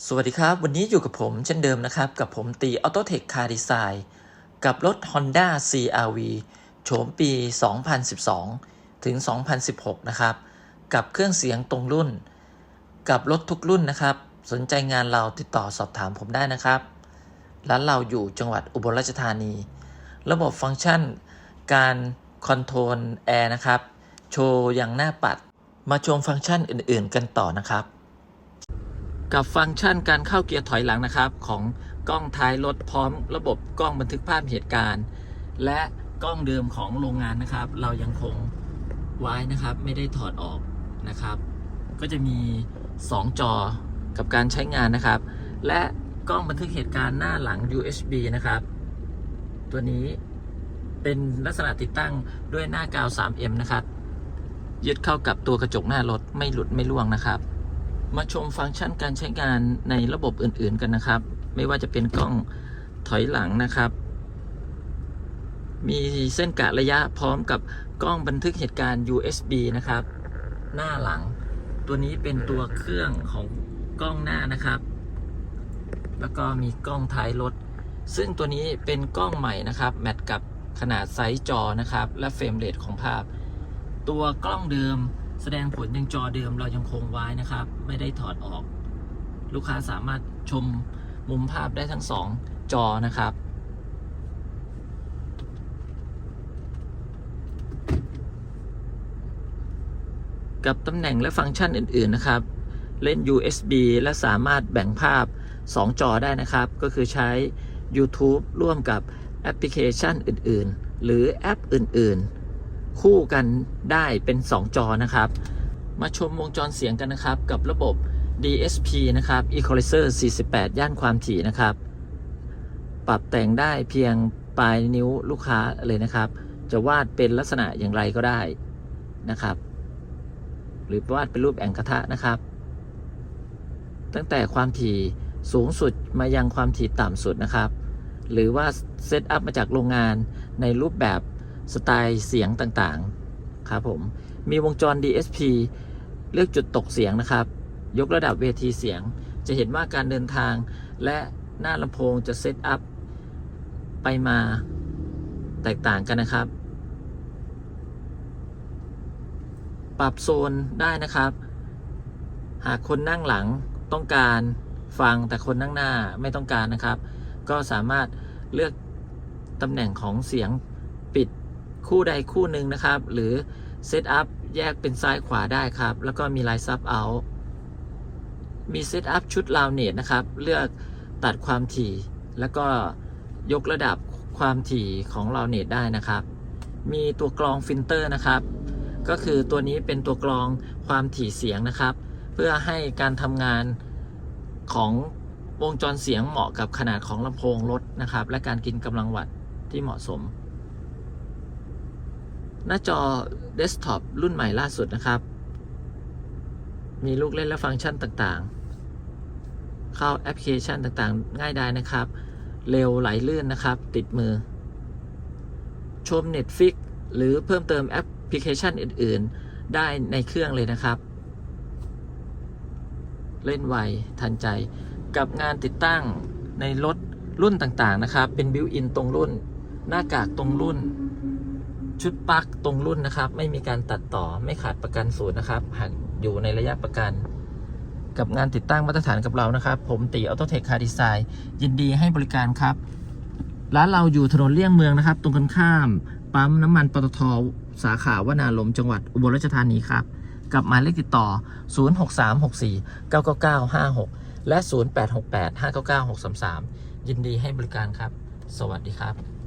สวัสดีครับ วันนี้อยู่กับผมเช่นเดิมนะครับ กับผมตี Autotech Car Design กับรถ Honda CRV โฉมปี 2012 ถึง 2016 นะครับ กับเครื่องเสียงตรงรุ่น กับรถทุกรุ่นนะครับ สนใจงานเราติดต่อสอบถามผมได้นะครับ ร้านเราอยู่จังหวัดอุบลราชธานี ระบบฟังก์ชัน การคอนโทรลแอร์นะครับ โชว์อย่างหน้าปัด มาชมฟังก์ชันอื่น ๆ กันต่อนะครับ กับฟังก์ชันการเข้าเกียร์ถอยหลังนะครับ ของกล้องท้ายรถพร้อมระบบกล้องบันทึกภาพเหตุการณ์ และกล้องเดิมของโรงงานนะครับ เรายังคงไว้นะครับไม่ได้ถอดออกนะครับ ก็จะมี 2 จอกับการใช้งานนะครับ และกล้องบันทึกเหตุการณ์หน้าหลัง USB นะครับ ตัวนี้เป็นลักษณะติดตั้งด้วยหน้ากาว 3M นะครับยึดเข้ากับตัวกระจกหน้ารถไม่หลุดไม่ร่วงนะครับ มาชมฟังก์ชันการใช้งานในระบบอื่นๆกันนะครับ ไม่ว่าจะเป็นกล้องถอยหลังนะครับ มีเส้นกะระยะพร้อมกับกล้องบันทึกเหตุการณ์ USB นะครับ หน้าหลัง ตัวนี้เป็นตัวเครื่องของกล้องหน้านะครับ แล้วก็มีกล้องท้ายรถ ซึ่งตัวนี้เป็นกล้องใหม่นะครับ แมทกับขนาดไซส์จอนะครับ และเฟรมเรทของภาพ ตัวกล้องเดิม แสดงผลยังจอเดิมเรายังคงไว้นะครับ ไม่ได้ถอดออก ลูกค้าสามารถชมมุมภาพได้ทั้งสองจอนะครับ กับตำแหน่งและฟังก์ชันอื่น ๆ นะครับ เล่น USB และสามารถแบ่งภาพ 2 จอได้นะครับ ก็คือใช้ YouTube ร่วมกับแอปพลิเคชันอื่น ๆ หรือแอปอื่น ๆ คู่กันได้เป็น 2 จอนะครับ มาชมวงจรเสียงกันนะครับ กับระบบ DSP นะครับ Equalizer 48 ย่านความถี่นะครับ ปรับแต่งได้เพียงปลายนิ้วลูกค้าเลยนะครับ จะวาดเป็นลักษณะอย่างไรก็ได้นะครับ หรือวาดเป็นรูปแองกระทะนะครับ ตั้งแต่ความถี่สูงสุดมายังความถี่ต่ำสุดนะครับ หรือว่าเซตอัพมาจากโรงงานในรูปแบบ สไตล์เสียงต่างๆ ครับผม มีวงจร DSP เลือกจุดตกเสียงนะครับ ยกระดับเวทีเสียง จะเห็นว่าการเดินทางและหน้าลำโพงจะเซตอัพไปมาแตกต่างกันนะครับ ปรับโซนได้นะครับ หากคนนั่งหลังต้องการฟังแต่คนนั่งหน้าไม่ต้องการนะครับ ก็สามารถเลือกตำแหน่งของเสียง คู่ใดคู่หนึ่งนะครับ หรือเซตอัพแยกเป็นซ้ายขวาได้ครับ แล้วก็มีไลน์ซับเอา มีเซตอัพชุดลาวเนตนะครับ เลือกตัดความถี่ แล้วก็ยกระดับความถี่ของลาวเนตได้นะครับ มีตัวกรองฟิลเตอร์นะครับ ก็คือตัวนี้เป็นตัวกรองความถี่เสียงนะครับ เพื่อให้การทำงานของวงจรเสียงเหมาะกับขนาดของลำโพงรถนะครับ และการกินกำลังวัตต์ที่เหมาะสม หน้าจอเดสก์ท็อปรุ่นใหม่ล่าสุดนะครับ มีลูกเล่นและฟังก์ชันต่างๆ เข้าแอปพลิเคชันต่างๆ ง่ายดายนะครับ เร็วไหลลื่นนะครับ ติดมือ ชม Netflix หรือเพิ่มเติมแอปพลิเคชันอื่น ๆ ได้ในเครื่องเลยนะครับ เล่นไว ทันใจ กับงานติดตั้งในรถรุ่นต่างๆ นะครับ เป็นบิวอินตรงรุ่น หน้ากากตรงรุ่น ชุดปลั๊กตรงรุ่นนะครับ ไม่มีการตัดต่อไม่ขาดประกันศูนย์นะครับหากอยู่ในระยะประกัน กับงานติดตั้งมาตรฐานกับเรานะครับ ผมตีออโตเทคคาร์ดีไซน์ยินดีให้บริการครับร้านเราอยู่ถนนเลี่ยงเมืองนะครับ ตรงกันข้าม ปั๊มน้ำมันปตทสาขาวนาลมจังหวัดอุบลราชธานีครับ กับหมายเลขติดต่อ 0636499956 และ 0868 599 633 ยินดีให้บริการครับ สวัสดีครับ